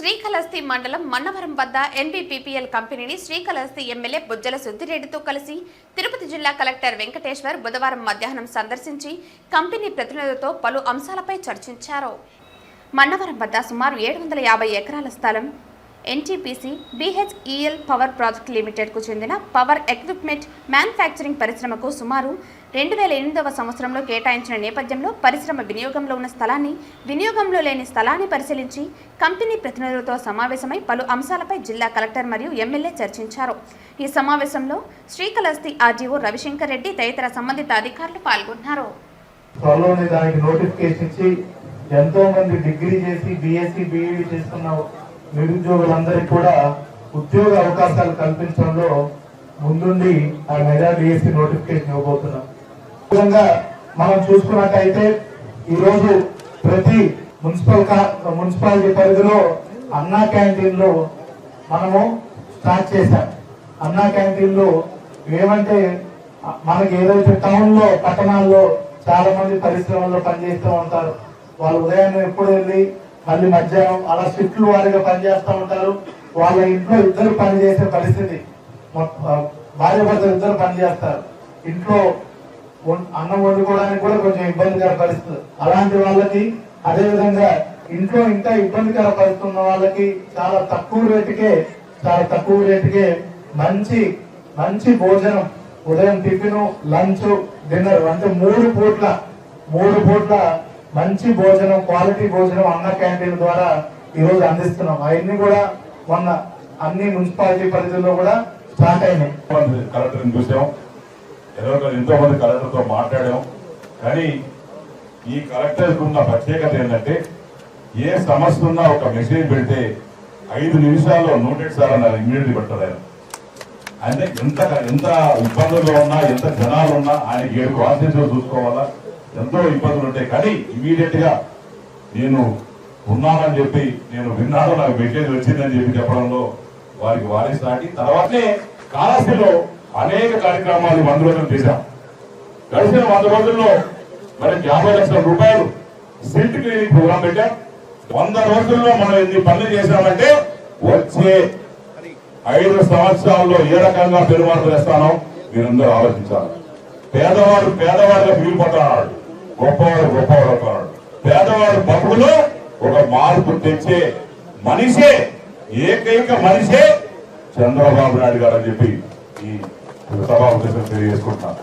శ్రీకాళహస్తి మండలం మన్నవరం వద్ద ఎన్బిపిపిఎల్ కంపెనీని శ్రీకాళహస్తి ఎమ్మెల్యే బుజ్జల సుద్దిరెడ్డితో కలిసి తిరుపతి జిల్లా కలెక్టర్ వెంకటేశ్వర్ బుధవారం మధ్యాహ్నం సందర్శించి కంపెనీ ప్రతినిధులతో పలు అంశాలపై చర్చించారు. మన్నవరం వద్ద సుమారు ఏడు వందల యాభై ఎకరాల స్థలం ఎన్టీపీసీ బీహెచ్ఈఎల్ పవర్ ప్రాజెక్ట్ లిమిటెడ్కు చెందిన పవర్ ఎక్విప్మెంట్ మ్యానుఫ్యాక్చరింగ్ పరిశ్రమకు సుమారు రెండు వేల ఎనిమిదవ సంవత్సరంలో కేటాయించిన నేపథ్యంలో పరిశ్రమ వినియోగంలో ఉన్న స్థలాన్ని వినియోగంలో లేని స్థలాన్ని పరిశీలించి కంపెనీ ప్రతినిధులతో సమావేశమై పలు అంశాలపై జిల్లా కలెక్టర్ మరియు ఎమ్మెల్యే చర్చించారు. ఈ సమావేశంలో శ్రీకాళహస్తి ఆర్డీఓ రవిశంకర్ రెడ్డి తదితర సంబంధిత అధికారులు పాల్గొన్నారు. నోటిఫికేషన్ ఎంతో మంది డిగ్రీ చేసి బిఎస్సి బిఈడి చేస్తున్న నిరుద్యోగులందరికీ కూడా ఉద్యోగ అవకాశాలు కల్పించడంలో ముందుండి ఆ మెగా డిఎస్సి నోటిఫికేషన్ ఇవ్వబోతున్నాం. విధంగా మనం చూసుకున్నట్టయితే ఈరోజు ప్రతి మున్సిపల్ మున్సిపాలిటీ పరిధిలో అన్నా క్యాంటీన్లో మనము స్టార్ట్ చేశాం. అన్నా క్యాంటీన్లో ఏమంటే మనకి ఏదైతే టౌన్లో పట్టణాల్లో చాలా మంది పరిశ్రమల్లో పనిచేస్తూ ఉంటారు. వాళ్ళు ఉదయాన్నే ఎప్పుడు వెళ్ళి మళ్ళీ మధ్యాహ్నం అలా షిఫ్ట్లు వారిగా పనిచేస్తూ ఉంటారు. వాళ్ళ ఇంట్లో ఇద్దరు పనిచేసే పరిస్థితి. భార్య భర్తలు ఇద్దరు పనిచేస్తారు. ఇంట్లో అన్నం వండుకోవడానికి కూడా కొంచెం ఇబ్బందికర పరిస్థితి. అలాంటి వాళ్ళకి అదేవిధంగా ఇంట్లో ఇంకా ఇబ్బందికర పరిస్థితి ఉన్న వాళ్ళకి చాలా తక్కువ రేటుకే చాలా తక్కువ రేటుకే మంచి మంచి భోజనం. ఉదయం టిఫిన్ లంచ్ డిన్నర్. అంటే మూడు పూట్ల మూడు పూట్ల మంచి భోజనం క్వాలిటీ భోజనం అన్న క్యాంటీన్ ద్వారా ఈరోజు అందిస్తున్నాం. అవన్నీ కూడా మొన్న అన్ని మున్సిపాలిటీ పరిధిలో కూడా స్టార్ట్ అయినాయి. కలెక్టర్ని చూసాం. ఎంతో మంది కలెక్టర్తో మాట్లాడాం. కానీ ఈ కలెక్టర్కి ఉన్న ప్రత్యేకత ఏంటంటే ఏ సమస్య ఉన్నా ఒక మెసేజ్ పెడితే ఐదు నిమిషాల్లో నోటెడ్ సార్ అన్నారు ఇమీడియట్లీ పెట్టారు ఆయన. అంటే ఎంత ఎంత ఇబ్బందుల్లో ఉన్నా ఎంత జనాలు ఉన్నా ఆయన ఏడు కాన్స్టిట్యూషన్ చూసుకోవాలా? ఎంతో ఇబ్బందులు ఉంటాయి. కానీ ఇమీడియట్గా నేను ఉన్నానని చెప్పి నేను విన్నాను నాకు మెసేజ్ వచ్చిందని చెప్పి చెప్పడంలో వారికి వారి సాటి తర్వాతనే కాళహస్తిలో అనేక కార్యక్రమాలు వంద రోజులు చేశాం. గడిచిన వంద రోజుల్లో మరి యాభై లక్షల రూపాయలు సిల్ట్ క్లినిక్ ప్రోగ్రాం పెట్టాం. వంద రోజుల్లో మనం ఎన్ని పనులు చేశామంటే వచ్చే ఐదు సంవత్సరాల్లో ఏ రకంగా పెరుమార్పు చేస్తానో మీరందరూ ఆలోచించాలి. పేదవాడు పేదవాడిగా మిగిలిపోతున్నాడు గొప్పవాడు గొప్పవాడు అవుతున్నాడు పేదవాడు బతుకులో ఒక మార్పు తెచ్చే మనిషే ఏకైక మనిషే చంద్రబాబు నాయుడు గారు అని చెప్పి ఈ సభాపతి ఉద్దేశం